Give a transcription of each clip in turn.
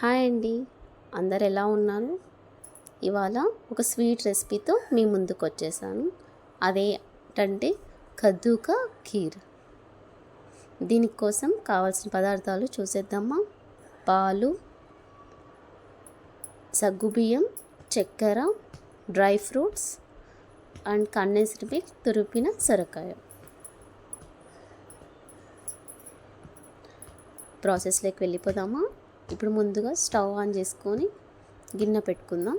Hi అండి. అందరు ఎలా ఉన్నారు? ఇవాళ ఒక స్వీట్ రెసిపీతో మీ ముందుకు వచ్చేసాను అదేంటంటే కద్దూకా ఖీర్. దీనికోసం కావాల్సిన పదార్థాలు చూసేద్దామా? పాలు సగ్గుబియ్యం చక్కెర dry fruits and condensed milk తురిపిన సొరకాయ. ప్రాసెస్లోకి వెళ్ళిపోదామా? ఇప్పుడు ముందుగా స్టవ్ ఆన్ చేసుకొని గిన్నె పెట్టుకుందాం.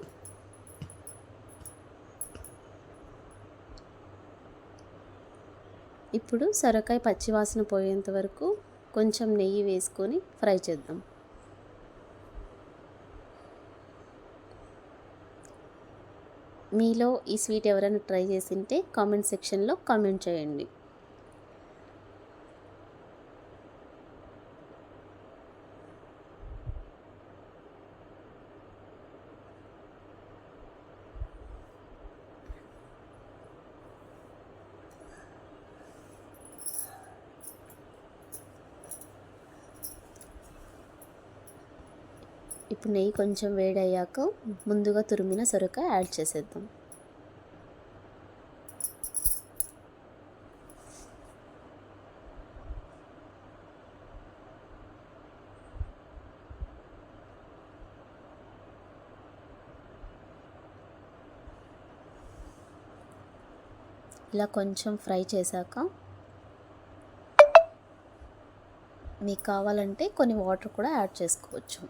ఇప్పుడు సొరకాయ పచ్చివాసన పోయేంత వరకు కొంచెం నెయ్యి వేసుకొని ఫ్రై చేద్దాం. మీలో ఈ స్వీట్ ఎవరైనా ట్రై చేసింటే కామెంట్ సెక్షన్లో కామెంట్ చేయండి. ఇప్పుడు నెయ్యి కొంచెం వేడయ్యాక ముందుగా తురిమిన సొరకాయ యాడ్ చేసేద్దాం. ఇలా కొంచెం ఫ్రై చేశాక మీకు కావాలంటే కొన్ని వాటర్ కూడా యాడ్ చేసుకోవచ్చు.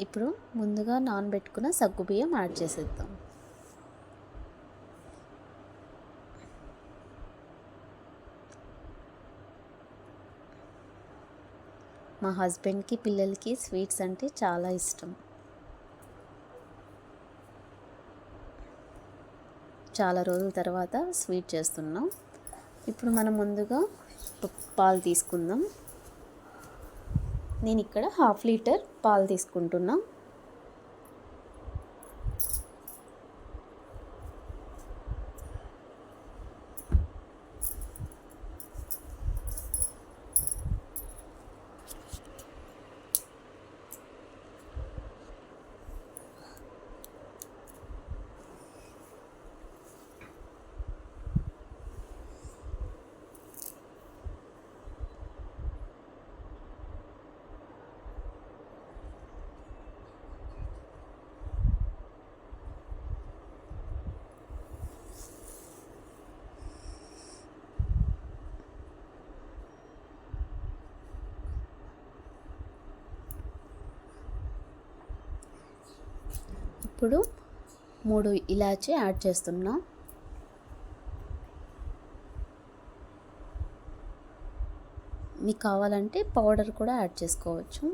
ఇప్పుడు ముందుగా నానబెట్టుకున్న సగ్గుబియ్యం యాడ్ చేసేద్దాం. మా హస్బెండ్కి పిల్లలకి స్వీట్స్ అంటే చాలా ఇష్టం. చాలా రోజుల తర్వాత స్వీట్ చేస్తున్నాం. ఇప్పుడు మనం ముందుగా పాలు తీసుకుందాం. నేను ఇక్కడ హాఫ్ లీటర్ పాలు తీసుకుంటున్నా. ఇప్పుడు మూడు ఇలాచీ యాడ్ చేస్తున్నాం. మీకు కావాలంటే పౌడర్ కూడా యాడ్ చేసుకోవచ్చు.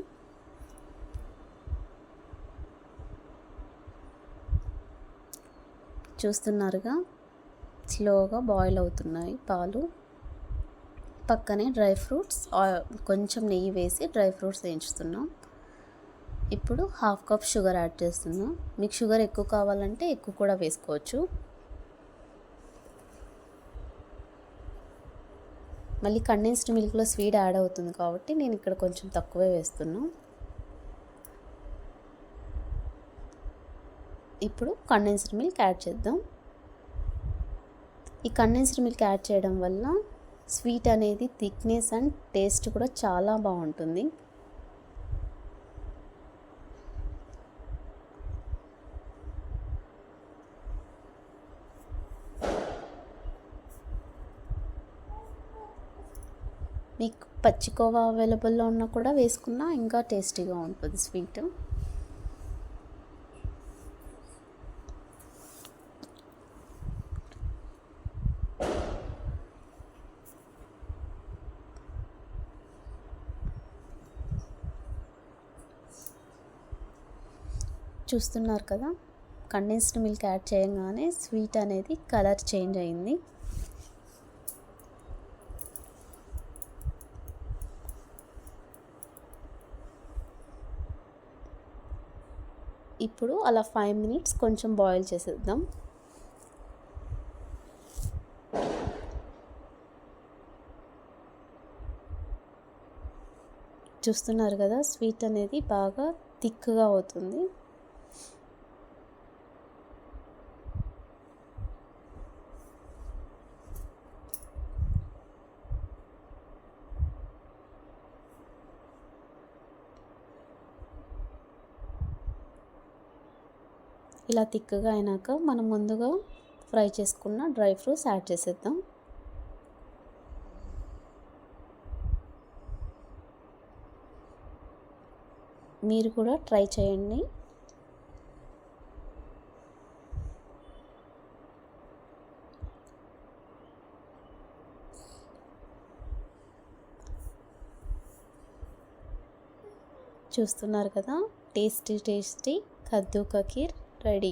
చూస్తున్నారుగా స్లోగా బాయిల్ అవుతున్నాయి పాలు. పక్కనే డ్రై ఫ్రూట్స్ కొంచెం నెయ్యి వేసి డ్రై ఫ్రూట్స్ వేయించుతున్నాం. ఇప్పుడు హాఫ్ కప్ షుగర్ యాడ్ చేస్తున్నాం. మీకు షుగర్ ఎక్కువ కావాలంటే ఎక్కువ కూడా వేసుకోవచ్చు. మళ్ళీ కండెన్స్డ్ మిల్క్లో స్వీట్ యాడ్ అవుతుంది కాబట్టి నేను ఇక్కడ కొంచెం తక్కువే వేస్తున్నాను ఇప్పుడు కండెన్స్డ్ మిల్క్ యాడ్ చేద్దాం. ఈ కండెన్స్డ్ మిల్క్ యాడ్ చేయడం వల్ల స్వీట్ అనేది థిక్నెస్ అండ్ టేస్ట్ కూడా చాలా బాగుంటుంది. మీకు పచ్చికోవా అవైలబుల్లో ఉన్నా కూడా వేసుకున్నా ఇంకా టేస్టీగా ఉంటుంది స్వీట్. చూస్తున్నారు కదా కండెన్స్డ్ మిల్క్ యాడ్ చేయగానే స్వీట్ అనేది కలర్ చేంజ్ అయింది. ఇప్పుడు అలా ఫైవ్ మినిట్స్ కొంచెం బాయిల్ చేసేద్దాం. చూస్తున్నారు కదా స్వీట్ అనేది బాగా థిక్గా అవుతుంది. ఇలా థిక్గా అయినాక మనం ముందుగా ఫ్రై చేసుకున్న డ్రై ఫ్రూట్స్ యాడ్ చేసేద్దాం. మీరు కూడా ట్రై చేయండి. చూస్తున్నారు కదా? టేస్టీ టేస్టీ కద్దు కకీర్. రెడీ